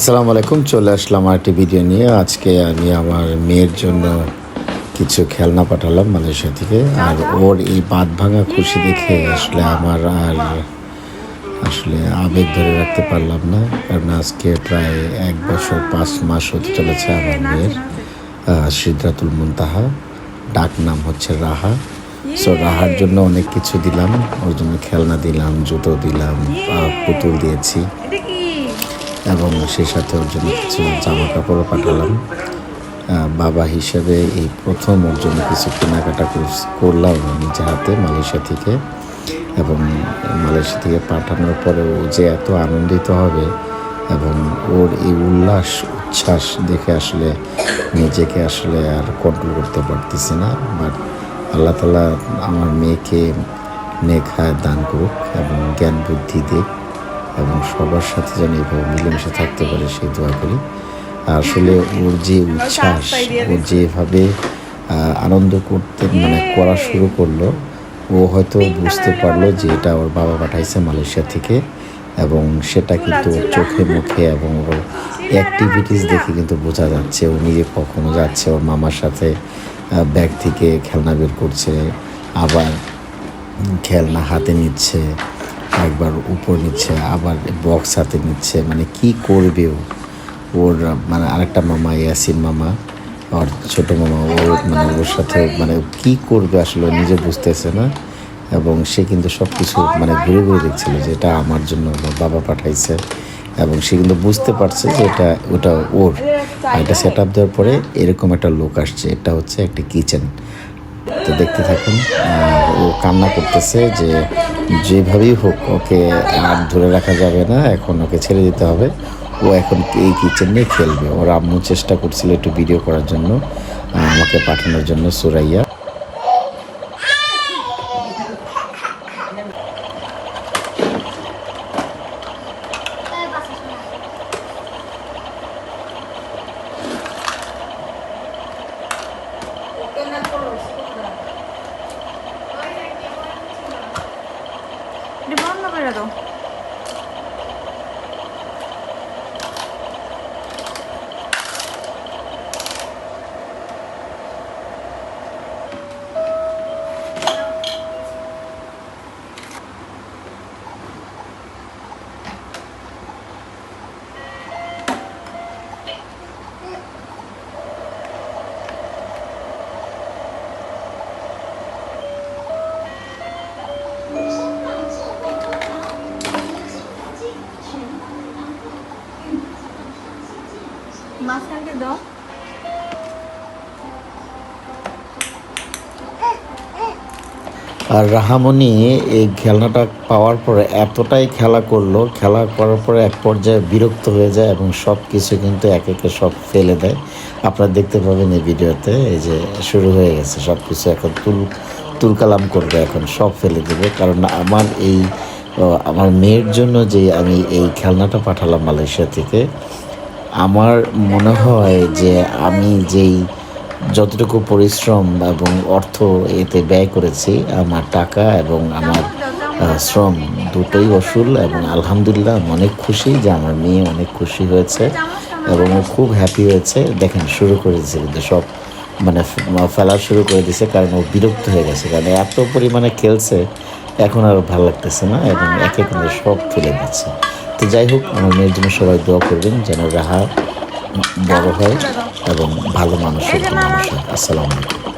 আসসালামু আলাইকুম চলে আসলাম আরেকটি ভিডিও নিয়ে। আজকে আমি আমার মেয়ের জন্য কিছু খেলনা পাঠালাম মালয়েশিয়া থেকে আর ওর এই বাঁধ ভাঙা খুশি দেখে আসলে আমার আর আসলে আবেগ ধরে রাখতে পারলাম না কারণ আজকে প্রায় এক বছর পাঁচ মাস হতে চলেছে আমার মেয়ের। সিদ্ধাতুল মুনতাহা ডাক নাম হচ্ছে রাহা। সো রাহার জন্য অনেক কিছু দিলাম ওর জন্য খেলনা দিলাম জুতো দিলাম পুতুল দিয়েছি। এবং সেই সাথে ওর জন্য কিছু জামা কাপড়ও পাঠালাম বাবা হিসেবে এই প্রথম ওর জন্য কিছু কেনাকাটা করলাম নিজে হাতে মালয়েশিয়া থেকে। এবং মালয়েশিয়া থেকে পাঠানোর পরে ও যে এত আনন্দিত হবে এবং ওর এই উল্লাস, উচ্ছ্বাস দেখে আসলে নিজেকে আসলে আর কন্ট্রোল করতে পারতেছি না। বাট আল্লাহ তালা আমার মেয়েকে নেখায় দান করুক এবং জ্ঞান বুদ্ধি দিক। এবং সবার সাথে যেন এইভাবে মিলেমিশে থাকতে পারে, সেই দোয়া করি। আসলে ওর যে উচ্ছ্বাস, ও যেভাবে আনন্দ করতে মানে করা শুরু করল, ও হয়তো বুঝতে পারল যে এটা ওর বাবা পাঠাইছে মালয়েশিয়া থেকে এবং সেটা কিন্তু ওর চোখে, মুখে এবং ওর অ্যাক্টিভিটিস দেখে কিন্তু বোঝা যাচ্ছে। ও নিজে কখনো যাচ্ছে, ওর মামার সাথে ব্যাগ থেকে খেলনা বের করছে, আবার খেলনা হাতে নিচ্ছে। একবার উপর নিচ্ছে, আবার বক্স হাতে নিচ্ছে মানে কি করবে ওর মানে আরেকটা মামা, ইয়াসিন মামা, আর ছোট মামা, ও মানে ওর সাথে মানে কি করবে আসলে নিজে বুঝতেছে না। এবং সে কিন্তু সব কিছু মানে ঘুরে ঘুরে দেখছিল যে এটা আমার জন্য বাবা পাঠাইছে। এবং সে কিন্তু বুঝতে পারছে যে এটা, ওটা ওর। এটা সেট আপ দেওয়ার পরে এরকম একটা লোক আসছে, এটা হচ্ছে একটা কিচেন তো দেখতে থাকুন। ও কান্না করতেছে যে যেভাবেই হোক ওকে আর ধরে রাখা যাবে না, এখন ওকে ছেড়ে দিতে হবে। ও এখন এই কিচেন নিয়ে খেলবে। ওর আম্মু চেষ্টা করছিল একটু ভিডিও করার জন্য আমাকে পাঠানোর জন্য সুরাইয়া। এটা দাও। আর রাহামণি এই খেলনাটা পাওয়ার পরে এতটাই খেলা করল, খেলা করার পরে এক পর্যায়ে বিরক্ত হয়ে যায় এবং সব কিছু কিন্তু এক একে সব ফেলে দেয়। আপনারা দেখতে পাবেন এই ভিডিওতে, এই যে শুরু হয়ে গেছে সব কিছু এখন তুল, তুলকালাম করবে এখন, সব ফেলে দেবে। কারণ আমার এই আমার মেয়ের জন্য যে আমি এই খেলনাটা পাঠালাম মালয়েশিয়া থেকে আমার মনে হয় যে আমি যেই যতটুকু পরিশ্রম এবং অর্থ এতে ব্যয় করেছি, আমার টাকা এবং আমার শ্রম দুটোই অসুল এবং আলহামদুলিল্লাহ অনেক খুশি যে আমার মেয়ে অনেক খুশি হয়েছে এবং ও খুব হ্যাপি হয়েছে। দেখেন, শুরু করে দিয়েছে কিন্তু সব মানে ফেলা শুরু করে দিয়েছে কারণ ও বিরক্ত হয়ে গেছে। কারণ এত পরিমাণে খেলছে, এখন আর ভালো লাগতেছে না এবং একে কিন্তু সব ফেলে দিচ্ছে। তো যাই হোক, আমার মেয়ের জন্য সবাই দোয়া করবেন যেন রাহা বড় হয় এবং ভালো মানুষের মানুষ হয় আসসালামু আলাইকুম।